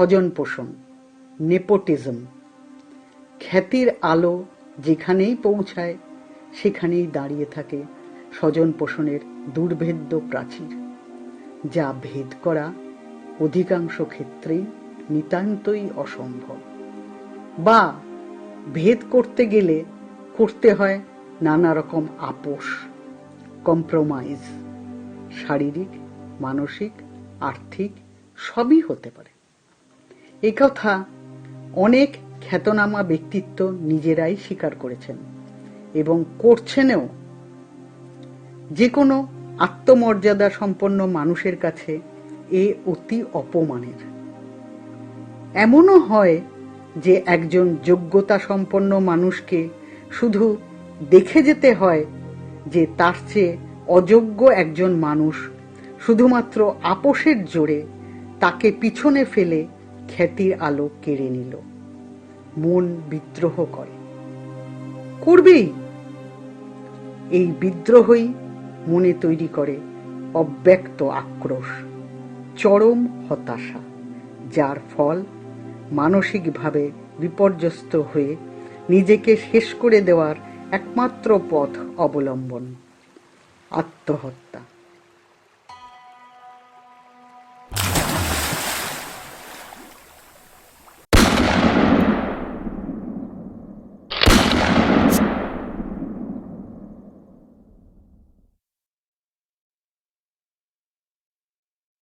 স্বজন পোষণ নেপোটিজম। খ্যাতির আলো যেখানেই পৌঁছায়, সেখানেই দাঁড়িয়ে থাকে স্বজন পোষণের দুর্ভেদ্য প্রাচীর, যা ভেদ করা অধিকাংশ ক্ষেত্রেই নিতান্তই অসম্ভব। বা ভেদ করতে গেলে করতে হয় নানা রকম আপোষ, কম্প্রোমাইজ। শারীরিক, মানসিক, আর্থিক সবই হতে পারে। কথা অনেক খ্যাতনামা ব্যক্তিত্ব নিজেরাই স্বীকার করেছেন এবং করছেনও। যে কোনো আত্মমর্যাদা সম্পন্ন মানুষের কাছে এ অতি অপমানের। এমনও হয় যে একজন যোগ্যতা সম্পন্ন মানুষকে শুধু দেখে যেতে হয় যে তার চেয়ে অযোগ্য একজন মানুষ শুধুমাত্র আপোষের জোরে তাকে পিছনে ফেলে খ্যাতির আলো কেড়ে নিল। মন বিদ্রোহ করে। করবেই এই বিদ্রোহই মনে তৈরি করে অব্যক্ত আক্রোশ, চরম হতাশা, যার ফল মানসিকভাবে বিপর্যস্ত হয়ে নিজেকে শেষ করে দেওয়ার একমাত্র পথ অবলম্বন, আত্মহত্যা।